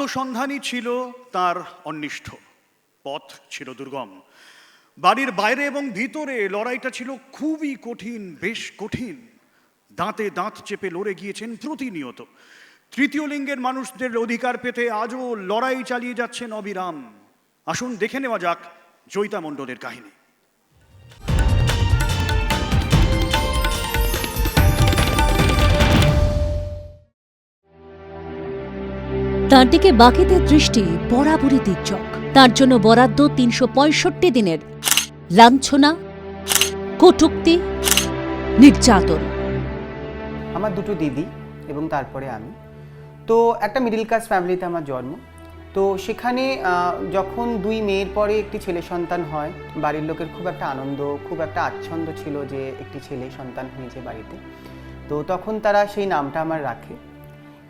আত্মসন্ধানই ছিল তার অন্নিষ্ঠ পথ ছিল দুর্গম। বাড়ির বাইরে এবং ভিতরে লড়াইটা ছিল খুবই কঠিন, বেশ কঠিন। দাঁতে দাঁত চেপে লড়ে গিয়েছেন প্রতিনিয়ত। তৃতীয় লিঙ্গের মানুষদের অধিকার পেতে আজও লড়াই চালিয়ে যাচ্ছেন অবিরাম। আসুন দেখে নেওয়া যাক জয়িতা মণ্ডলের কাহিনী। তার দিকে বাকিদের দৃষ্টি বরাবরই তির্যক তার জন্য বরাদ্দ তিনশো পঁয়ষট্টি দিনের। লাঞ্ছনা, কটুক্তি, নির্যাতন। আমার দুটো দিদি এবং তারপরে আমি। তো একটা মিডিল ক্লাস ফ্যামিলিতে আমার জন্ম। তো সেখানে যখন দুই মেয়ের পরে একটি ছেলে সন্তান হয়, বাড়ির লোকের খুব একটা আনন্দ, খুব একটা আচ্ছন্দ ছিল যে একটি ছেলে সন্তান হয়েছে বাড়িতে। তো তখন তারা সেই নামটা আমার রাখে।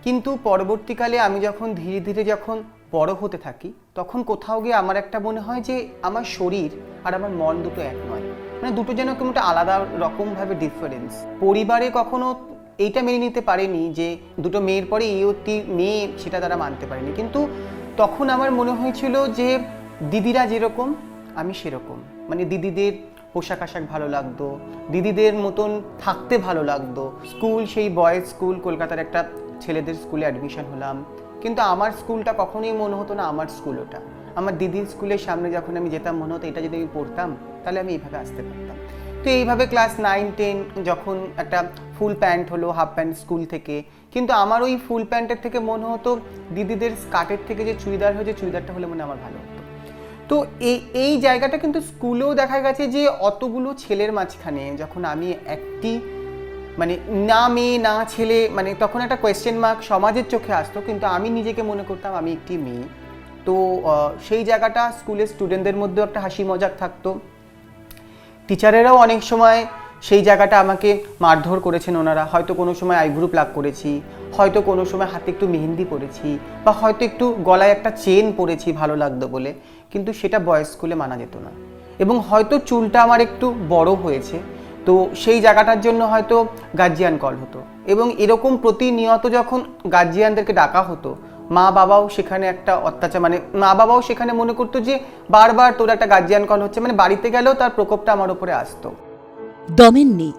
কিন্তু পরবর্তীকালে আমি যখন ধীরে ধীরে যখন বড় হতে থাকি, তখন কোথাও গিয়ে আমার একটা মনে হয় যে আমার শরীর আর আমার মন দুটো এক নয়। মানে দুটো যেন কেমন একটা আলাদা রকমভাবে ডিফারেন্স পরিবারে কখনো এইটা মেনে নিতে পারেনি যে দুটো মেয়ের পরে এই একটি মেয়ে সেটা তারা মানতে পারেনি। কিন্তু তখন আমার মনে হয়েছিল যে দিদিরা যেরকম, আমি সেরকম। মানে দিদিদের পোশাক আশাক ভালো লাগতো, দিদিদের মতন থাকতে ভালো লাগতো। স্কুল, সেই বয়েজ স্কুল কলকাতার একটা ছেলেদের স্কুলে অ্যাডমিশন হলাম। কিন্তু আমার স্কুলটা কখনোই মনে হতো না আমার স্কুল ওটা। আমার দিদির স্কুলের সামনে যখন আমি যেতাম, মনে হতো এটা যদি আমি পড়তাম, তাহলে আমি এইভাবে আসতে পারতাম। তো এইভাবে ক্লাস নাইন টেন যখন একটা ফুল প্যান্ট হলো হাফ প্যান্ট স্কুল থেকে, কিন্তু আমার ওই ফুল প্যান্টের থেকে মনে হতো দিদিদের স্কার্টের থেকে যে চুড়িদার হয়েছে, চুড়িদারটা হলে মনে আমার ভালো হতো। তো এই এই জায়গাটা কিন্তু স্কুলেও দেখা গেছে যে অতগুলো ছেলের মাঝখানে যখন আমি একটি মানে না মেয়ে, না ছেলে মানে তখন একটা কোয়েশ্চেন মার্ক সমাজের চোখে আসতো, কিন্তু আমি নিজেকে মনে করতাম আমি একটি মেয়ে। তো সেই জায়গাটা স্কুলের স্টুডেন্টদের মধ্যেও একটা হাসি মজাক থাকতো। টিচারেরাও অনেক সময় সেই জায়গাটা আমাকে মারধর করেছেন ওনারা। হয়তো কোনো সময় আইব্রু প্লাক করেছি, হয়তো কোনো সময় হাতে একটু মেহেন্দি পরেছি, বা হয়তো একটু গলায় একটা চেন পরেছি ভালো লাগতো বলে। কিন্তু সেটা বয়েজ স্কুলে মানা যেত না। এবং হয়তো চুলটা আমার একটু বড় হয়েছে। তো সেই জায়গাটার জন্য হয়তো গার্জিয়ান কল হতো। এবং এরকম প্রতিনিয়ত যখন গার্জিয়ানদেরকে ডাকা হতো মা বাবাও সেখানে একটা অত্যাচার মানে মা বাবাও সেখানে মনে করতো যে বারবার তোর একটা গার্জিয়ান কল হচ্ছে মানে বাড়িতে গেলেও তার প্রকোপটা আমার উপরে আসতো। দমেননি।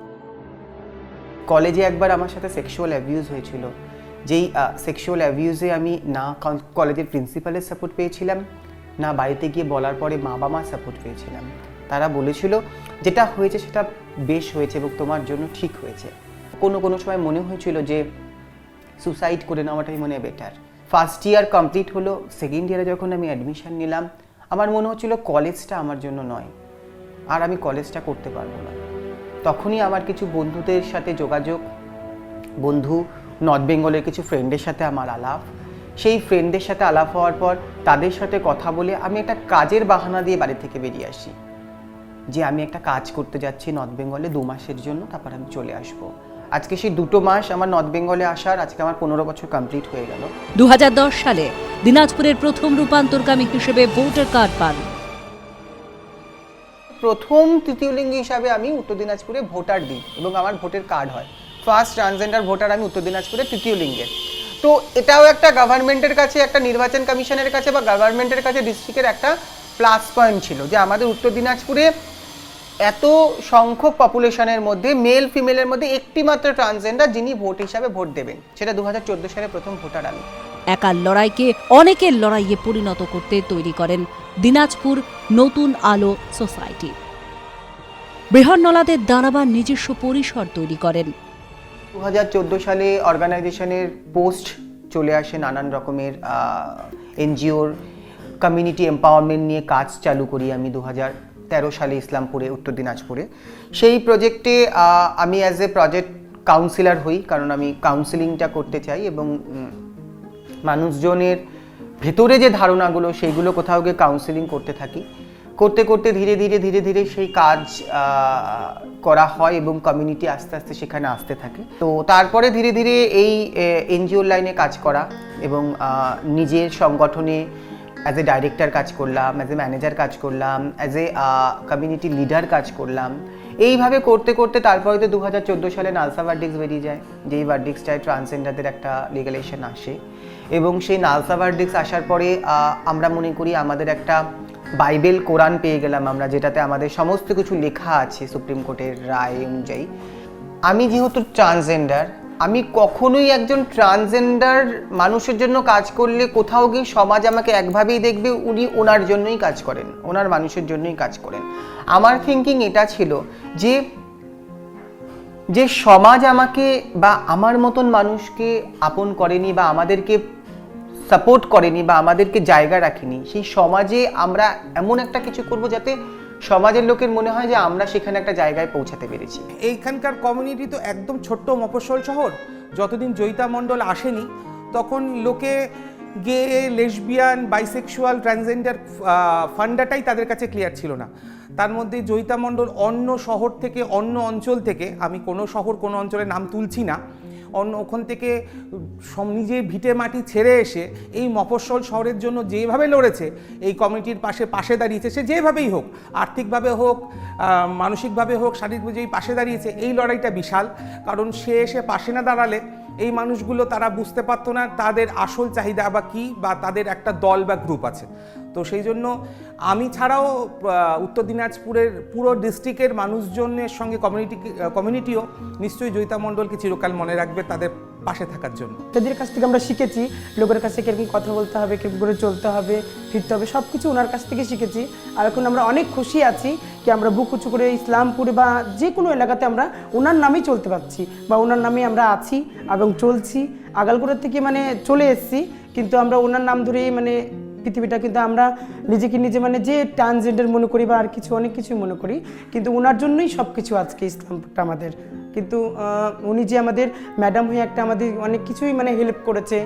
কলেজে একবার আমার সাথে সেক্সুয়াল অ্যাবিউজ হয়েছিল যেই সেক্সুয়াল অ্যাবিউজে আমি না কলেজের প্রিন্সিপালের সাপোর্ট পেয়েছিলাম না বাড়িতে গিয়ে বলার পরে মা বাবার সাপোর্ট পেয়েছিলাম। তারা বলেছিল, যেটা হয়েছে সেটা বেশ হয়েছে এবং তোমার জন্য ঠিক হয়েছে। কোনো কোনো সময় মনে হয়েছিল যে সুসাইড করে নেওয়াটাই মনে হয় বেটার ফার্স্ট ইয়ার কমপ্লিট হলো সেকেন্ড ইয়ারে যখন আমি অ্যাডমিশান নিলাম, আমার মনে হচ্ছিল কলেজটা আমার জন্য নয়, আর আমি কলেজটা করতে পারব না। তখনই আমার কিছু বন্ধুদের সাথে যোগাযোগ, বন্ধু নর্থ বেঙ্গলের কিছু ফ্রেন্ডের সাথে আমার আলাপ। সেই ফ্রেন্ডের সাথে আলাপ হওয়ার পর তাদের সাথে কথা বলে আমি একটা কাজের বাহানা দিয়ে বাড়ি থেকে বেরিয়ে আসি। যে আমি একটা কাজ করতে যাচ্ছি নর্থ বেঙ্গলে দু মাসের জন্য তারপর আমি চলে আসব। আজকে সেই দুটো মাস আমার নর্থ বেঙ্গলে আসার আজকে আমার পনেরো বছর কমপ্লিট হয়ে গেল। দু হাজার দশ সালে দিনাজপুরের প্রথম রূপান্তরকামী হিসেবে ভোটার কার্ড পান। প্রথম তৃতীয় লিঙ্গ হিসাবে আমি উত্তর দিনাজপুরে ভোটার দিই এবং আমার ভোটের কার্ড হয়। ফার্স্ট ট্রান্সজেন্ডার ভোটার আমি উত্তর দিনাজপুরে তৃতীয় লিঙ্গের তো এটাও একটা গভর্নমেন্টের কাছে একটা নির্বাচন কমিশনের কাছে বা গভর্নমেন্টের কাছে ডিস্ট্রিক্টের একটা প্লাস পয়েন্ট ছিল যে আমাদের উত্তর দিনাজপুরে এত সংখ্যক পপুলেশনের মধ্যে মেল ফিমেলের মধ্যে একটি মাত্র ট্রান্সজেন্ডার যিনি ভোট হিসাবে ভোট দেবেন। সেটা দু হাজার চোদ্দ সালে প্রথম ভোটার আমি। একার লড়াইকে অনেকের লড়াইয়ে পরিণত করতে তৈরি করেন দিনাজপুর নতুন আলো সোসাইটি। বৃহন্নলাদের দাঁড়াবার নিজস্ব পরিসর তৈরি করেন। দু হাজার চোদ্দ সালে অর্গানাইজেশনের পোস্ট চলে আসে নানান রকমের এনজিওর কমিউনিটি এম্পাওয়ারমেন্ট নিয়ে কাজ চালু করি আমি দু হাজার তেরো সালে ইসলামপুরে, উত্তর দিনাজপুরে। সেই প্রজেক্টে আমি অ্যাজ এ প্রজেক্ট কাউন্সিলর হই, কারণ আমি কাউন্সিলিংটা করতে চাই এবং মানুষজনের ভেতরে যে ধারণাগুলো, সেইগুলো কোথাও গিয়ে কাউন্সিলিং করতে থাকি। করতে করতে ধীরে ধীরে ধীরে ধীরে সেই কাজ করা হয় এবং কমিউনিটি আস্তে আস্তে সেখানে আসতে থাকে। তো তারপরে ধীরে ধীরে এই এনজিওর লাইনে কাজ করা এবং নিজের সংগঠনে অ্যাজ এ ডাইরেক্টর কাজ করলাম অ্যাজ এ ম্যানেজার কাজ করলাম অ্যাজ এ কমিউনিটি লিডার কাজ করলাম। এইভাবে করতে করতে তারপরে তো দু হাজার চোদ্দ সালে নালসা ভার্ডিক্স বেরিয়ে যায়, যেই ভার্ডিক্সটায় ট্রান্সজেন্ডারদের একটা লিগালেশন আসে। এবং সেই নালসা ভার্ডিক্স আসার পরে আমরা মনে করি আমাদের একটা বাইবেল, কোরআন পেয়ে গেলাম আমরা, যেটাতে আমাদের সমস্ত কিছু লেখা আছে সুপ্রিম কোর্টের রায় অনুযায়ী। আমি যেহেতু ট্রান্সজেন্ডার আমি কখনোই একজন ট্রান্সজেন্ডার মানুষের জন্য কাজ করলে কোথাও গিয়ে সমাজ আমাকে একভাবেই দেখবে, উনি ওনার জন্যই কাজ করেন, ওনার মানুষের জন্যই কাজ করেন। আমার থিঙ্কিং এটা ছিল যে যে সমাজ আমাকে বা আমার মতন মানুষকে আপন করেনি বা আমাদেরকে সাপোর্ট করেনি বা আমাদেরকে জায়গা রাখেনি, সেই সমাজে আমরা এমন একটা কিছু করব যাতে সমাজের লোকের মনে হয় যে আমরা সেখানে একটা জায়গায় পৌঁছাতে পেরেছি। এইখানকার কমিউনিটি তো একদম ছোট্ট মফস্বল শহর, যতদিন জয়িতা মণ্ডল আসেনি, তখন লোকে গে লেসবিয়ান বাইসেক্সুয়াল ট্রান্সজেন্ডার ফান্ডাটাই তাদের কাছে ক্লিয়ার ছিল না। তার মধ্যে জয়িতা মণ্ডল অন্য শহর থেকে, অন্য অঞ্চল থেকে, আমি কোনো শহর, কোনো অঞ্চলের নাম তুলছি না অন্য ওখান থেকে নিজে ভিটে মাটি ছেড়ে এসে এই মফস্বল শহরের জন্য যেভাবে লড়েছে, এই কমিটির পাশে পাশে দাঁড়িয়েছে সে যেভাবেই হোক, আর্থিকভাবে হোক মানসিকভাবে হোক, শারীরিকভাবে যেই পাশে দাঁড়িয়েছে, এই লড়াইটা বিশাল। কারণ সে এসে পাশে না দাঁড়ালে এই মানুষগুলো তারা বুঝতে পারতো না তাদের আসল চাহিদা বা কী বা তাদের একটা দল বা গ্রুপ আছে। তো সেই জন্য আমি ছাড়াও উত্তর দিনাজপুরের পুরো ডিস্ট্রিক্টের মানুষজনের সঙ্গে কমিউনিটি কমিউনিটিও নিশ্চয়ই জয়িতা মণ্ডলকে চিরকাল মনে রাখবে, তাদের পাশে থাকার জন্য। তাদের কাছ থেকে আমরা শিখেছি, লোকের কাছে কীরকম কথা বলতে হবে, কীরকম করে চলতে হবে, ফিরতে হবে সব কিছু ওনার কাছ থেকে শিখেছি। আর এখন আমরা অনেক খুশি আছি কি আমরা বুক উঁচু করে ইসলামপুরে বা যে কোনো এলাকাতে আমরা ওনার নামেই চলতে পারছি বা ওনার নামে আমরা আছি এবং চলছি। আগালগুড়ার থেকে মানে চলে এসেছি, কিন্তু আমরা ওনার নাম ধরেই মানে পৃথিবীটা কিন্তু আমরা নিজেকে নিজে মানে যে ট্রান্সজেন্ডার মনে করি বা আর কিছু, অনেক কিছুই মনে করি, কিন্তু ওনার জন্যই সব কিছু আজকে ইসলামটা আমাদের। কিন্তু উনি যে আমাদের ম্যাডাম হয়ে একটা আমাদের অনেক কিছুই মানে হেল্প করেছে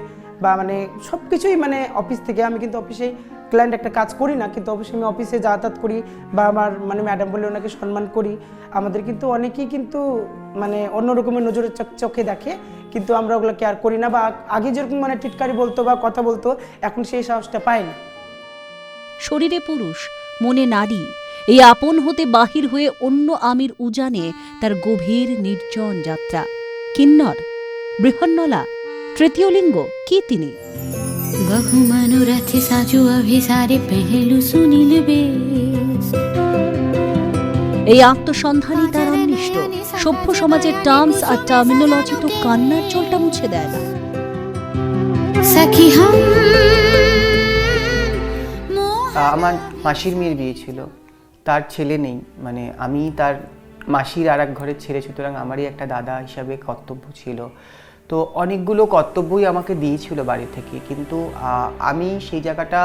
বা মানে সব কিছুই মানে অফিস থেকে, আমি কিন্তু অফিসে ক্লায়েন্ট একটা কাজ করি না, কিন্তু অবশ্যই আমি অফিসে যাতায়াত করি বা আমার মানে ম্যাডাম বলে ওনাকে সম্মান করি। আমাদের কিন্তু অনেকেই কিন্তু মানে অন্য রকমের নজরের চোখে দেখে, কিন্তু আমরা ওগুলো কেয়ার করি না বা আগে যেরকম মানে টিটকারি বলতো বা কথা বলতো, এখন সেই সাহসটা পায় না। শরীরে পুরুষ, মনে নারী, এই আপন হতে বাহির হয়ে অন্য আমির উজানে তার গভীর নির্জন যাত্রা। কিন্নর, বৃহন্নলা তৃতীয় লিঙ্গ কি তিনি? বহু সাজু অভিসারে পেহেলু সুনীল এই আত্মসন্ধানই তার অনিষ্ট। সভ্য সমাজের টার্মস আর টার্মিনোলজি তো কান্নার জলটা মুছে দেয় না। আমার মাসির মেয়ের বিয়ে ছিল। তার ছেলে নেই। মানে আমি তার মাসির আর এক ঘরের ছেলে সুতরাং আমারই একটা দাদা হিসাবে কর্তব্য ছিল। তো অনেকগুলো কর্তব্যই আমাকে দিয়েছিল বাড়ি থেকে। কিন্তু আমি সেই জায়গাটা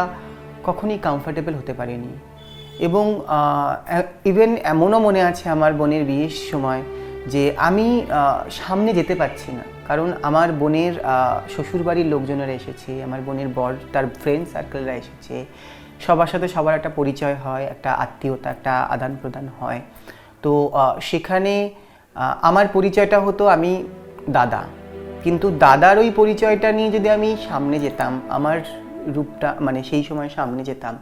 কখনই কমফর্টেবল হতে পারিনি। এবং ইভেন এমনও মনে আছে আমার বোনের বিয়ের সময় যে আমি সামনে যেতে পারছি না। কারণ আমার বোনের শ্বশুরবাড়ির লোকজনেরা এসেছে, আমার বোনের বর, তার ফ্রেন্ড সার্কেলরা এসেছে। সবার সাথে সবার একটা পরিচয় হয়, একটা আত্মীয়তা, একটা আদান প্রদান হয়। তো সেখানে আমার পরিচয়টা হতো আমি দাদা। কিন্তু দাদার ওই পরিচয়টা নিয়ে যদি আমি সামনে যেতাম, আমার রূপটা মানে সেই সময় সামনে যেতাম,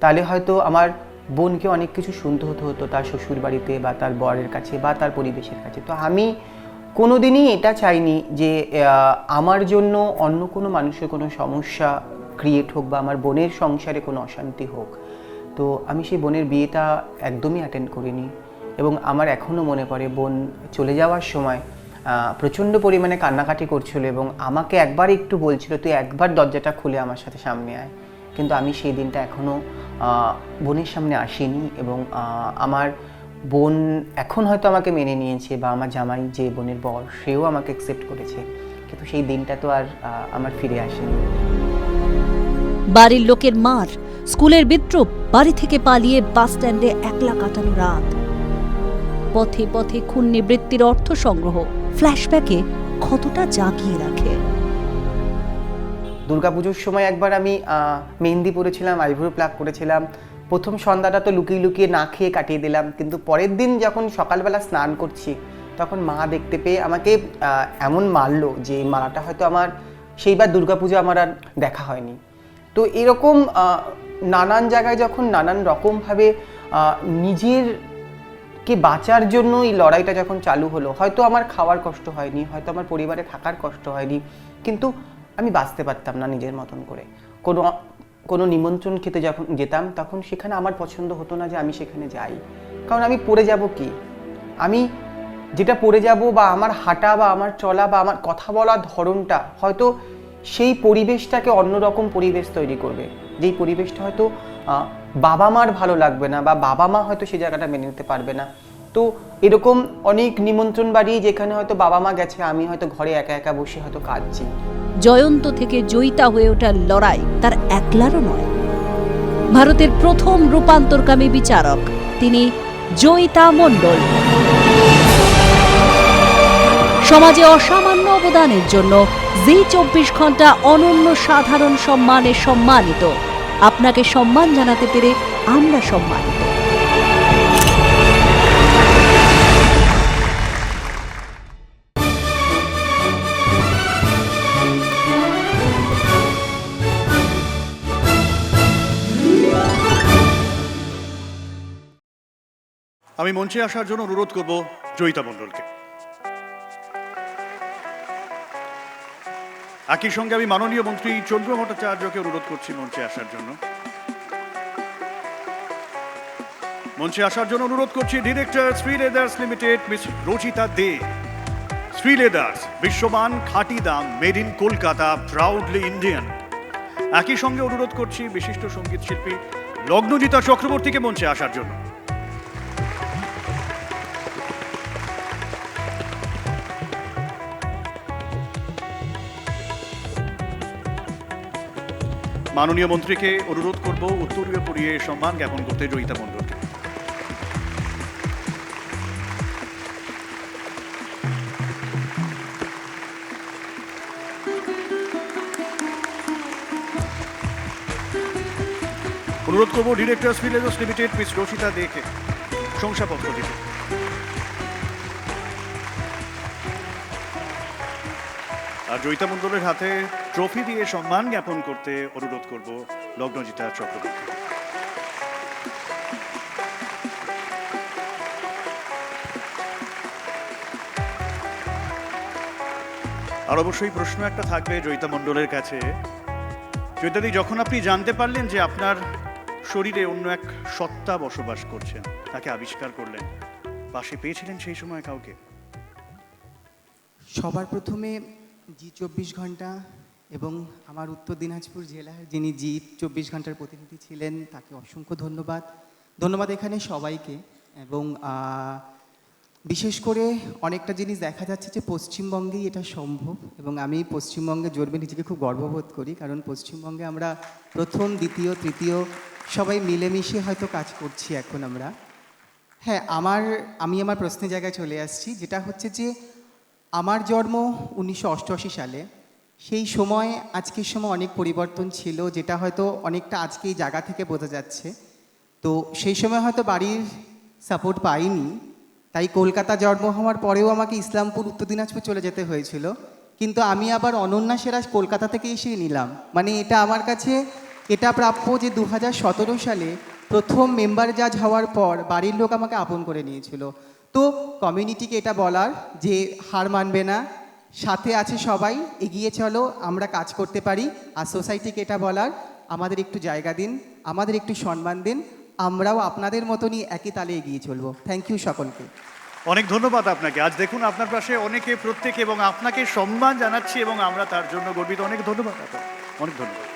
তাহলে হয়তো আমার বোনকে অনেক কিছু শুনতে হতো হতো তার শ্বশুর বাড়িতে বা তার বরের কাছে বা তার পরিবেশের কাছে। তো আমি কোনোদিনই এটা চাইনি যে আমার জন্য অন্য কোনো মানুষের কোনো সমস্যা ক্রিয়েট হোক বা আমার বোনের সংসারে কোনো অশান্তি হোক। তো আমি সেই বোনের বিয়েটা একদমই অ্যাটেন্ড করিনি এবং আমার এখনও মনে পড়ে বোন চলে যাওয়ার সময় প্রচণ্ড পরিমাণে কান্নাকাটি করছিল এবং আমাকে একবার একটু বলছিল, তুই একবার দরজাটা খুলে আমার সাথে সামনে আয়। কিন্তু আমি সেই দিনটা এখনও বোনের সামনে আসিনি এবং আমার বোন এখন হয়তো আমাকে মেনে নিয়েছে বা আমার জামাই যে বোনের বর, সেও আমাকে অ্যাকসেপ্ট করেছে। কিন্তু সেই দিনটা তো আর আমার ফিরে আসেনি। বাড়ির লোকের মার, স্কুলের বিদ্রোপ, বাড়ি থেকে পালিয়ে বাস স্ট্যান্ডে একলা কাটানো রাত। পথে পথে খুন নিবৃত্তির অর্থ সংগ্রহ। ফ্ল্যাশব্যাকে ক্ষতটা জাগিয়ে রাখে? দুর্গাপুজোর সময় একবার আমি মেহেন্দি পরেছিলাম আইভ্রো প্লাক করেছিলাম। প্রথম সন্ধ্যাটা তো লুকিয়ে লুকিয়ে না খেয়ে কাটিয়ে দিলাম। কিন্তু পরের দিন যখন সকালবেলা স্নান করছি, তখন মা দেখতে পেয়ে আমাকে এমন মারলো যে মালাটা হয়তো আমার সেইবার দুর্গাপুজো আমার আর দেখা হয়নি। তো এরকম নানান জায়গায় যখন নানান রকমভাবে নিজের কে বাঁচার জন্য এই লড়াইটা যখন চালু হলো, হয়তো আমার খাওয়ার কষ্ট হয়নি, হয়তো আমার পরিবারে থাকার কষ্ট হয়নি, কিন্তু আমি বাঁচতে পারতাম না নিজের মতন করে। কোনো কোনো নিমন্ত্রণ খেতে যখন যেতাম, তখন সেখানে আমার পছন্দ হতো না যে আমি সেখানে যাই। কারণ আমি পড়ে যাব কি? আমি যেটা পড়ে যাব বা আমার হাঁটা বা আমার চলা বা আমার কথা বলার ধরনটা হয়তো সেই পরিবেশটাকে অন্যরকম পরিবেশ তৈরি করবে। যেই পরিবেশটা হয়তো বাবা মার ভালো লাগবে না বা বাবা মা হয়তো সেই জায়গাটা মেনে নিতে পারবে না। তো এরকম অনেক নিমন্ত্রণ বাড়ি যেখানে হয়তো বাবা মা গেছে, আমি হয়তো ঘরে একা একা বসে হয়তো কাঁদছি। জয়ন্ত থেকে জয়িতা হয়ে ওঠার লড়াই তার একলারও নয়। ভারতের প্রথম রূপান্তরকামী বিচারক তিনি জয়িতা মণ্ডল। সমাজে অসামান্য অবদানের জন্য জি চব্বিশ ঘণ্টা অনন্য সাধারণ সম্মানে সম্মানিত। আপনাকে সম্মান জানাতে পেরে আমরা সম্মানিত। আমি মঞ্চে আসার জন্য অনুরোধ করব জয়িতা মণ্ডলকে। একই সঙ্গে আমি মাননীয় মন্ত্রী চন্দ্র ভট্টাচার্যকে অনুরোধ করছি মঞ্চে আসার জন্য। মঞ্চে আসার জন্য অনুরোধ করছি director Shri leathers limited, miss Rachita De. Shri leathers বিশ্বমান খাঁটি দাম made in Kolkata, proudly Indian. একই সঙ্গে অনুরোধ করছি বিশিষ্ট সংগীত শিল্পী লগ্নজিতা চক্রবর্তীকে মঞ্চে আসার জন্য। মাননীয় মন্ত্রীকে অনুরোধ করব উত্তরীয় পরিয়ে সম্মান জ্ঞাপন করতে জয়িতা মণ্ডলকে অনুরোধ করব ডিরেক্টর ফিলেজস লিমিটেড, মিস রচিতা দেখে, শংসাপত্র দিতে আর জয়িতা মণ্ডলের হাতে ট্রফি দিয়ে সম্মান জ্ঞাপন করতে অনুরোধ করব লগ্নজিতা চক্রবর্তী। আর অবশ্যই প্রশ্ন একটা থাকবে জয়িতা মণ্ডলের কাছে। জয়িতাদি, যখন আপনি জানতে পারলেন যে আপনার শরীরে অন্য এক সত্তা বসবাস করছেন, তাকে আবিষ্কার করলেন, পাশে পেয়েছিলেন সেই সময় কাউকে? সবার প্রথমে জি চব্বিশ ঘণ্টা এবং আমার উত্তর দিনাজপুর জেলার যিনি জি চব্বিশ ঘণ্টার প্রতিনিধি ছিলেন, তাকে অসংখ্য ধন্যবাদ। ধন্যবাদ এখানে সবাইকে এবং বিশেষ করে অনেকটা জিনিস দেখা যাচ্ছে যে পশ্চিমবঙ্গেই এটা সম্ভব এবং আমি পশ্চিমবঙ্গে জন্মে নিজেকে খুব গর্ববোধ করি কারণ পশ্চিমবঙ্গে আমরা প্রথম, দ্বিতীয়, তৃতীয় সবাই মিলেমিশে হয়তো কাজ করছি এখন আমরা। হ্যাঁ আমার, আমি আমার প্রশ্নের জায়গায় চলে আসছি, যেটা হচ্ছে যে আমার জন্ম উনিশশো অষ্টআশি সালে। সেই সময়, আজকের সময় অনেক পরিবর্তন ছিল, যেটা হয়তো অনেকটা আজকে এই জায়গা থেকে বোঝা যাচ্ছে। তো সেই সময় হয়তো বাড়ির সাপোর্ট পাইনি, তাই কলকাতা জন্ম হওয়ার পরেও আমাকে ইসলামপুর, উত্তর দিনাজপুর চলে যেতে হয়েছিল। কিন্তু আমি আবার অনন্যা সেরাজ কলকাতা থেকে এসে নিলাম। মানে এটা আমার কাছে, এটা প্রাপ্য যে দু হাজার সতেরো সালে প্রথম মেম্বার জাজ হওয়ার পর বাড়ির লোক আমাকে আপন করে নিয়েছিল। তো কমিউনিটিকে এটা বলার যে হার মানবে না সাথে আছে সবাই, এগিয়ে চলো, আমরা কাজ করতে পারি। আর সোসাইটিকে এটা বলার, আমাদের একটু জায়গা দিন, আমাদের একটু সম্মান দিন, আমরাও আপনাদের মতনই একই তালে এগিয়ে চলবো। থ্যাংক ইউ সকলকে। অনেক ধন্যবাদ আপনাকে। আজ দেখুন আপনার পাশে অনেকে প্রত্যেকে এবং আপনাকে সম্মান জানাচ্ছি এবং আমরা তার জন্য গর্বিত। অনেক ধন্যবাদ আপনাকে। অনেক ধন্যবাদ।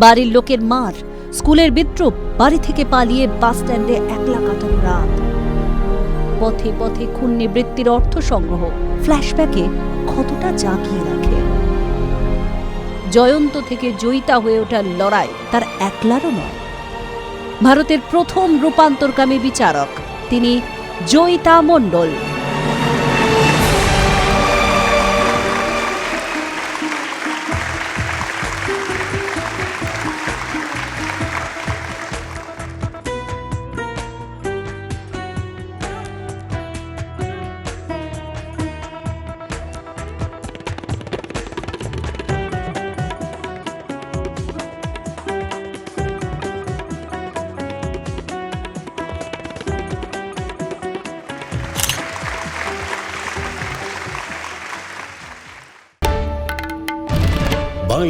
বাড়ির লোকের মার, স্কুলের বিদ্রুপ, বাড়ি থেকে পালিয়ে বাস স্ট্যান্ডে একলা কাটানো রাত। পথে পথে খুন নিবৃত্তির অর্থ সংগ্রহ, ফ্ল্যাশব্যাকে কতটা জাগিয়ে রাখে। জয়ন্ত থেকে জয়িতা হয়ে ওঠার লড়াই তার একলারও নয়। ভারতের প্রথম রূপান্তরকামী বিচারক, তিনি জয়িতা মণ্ডল।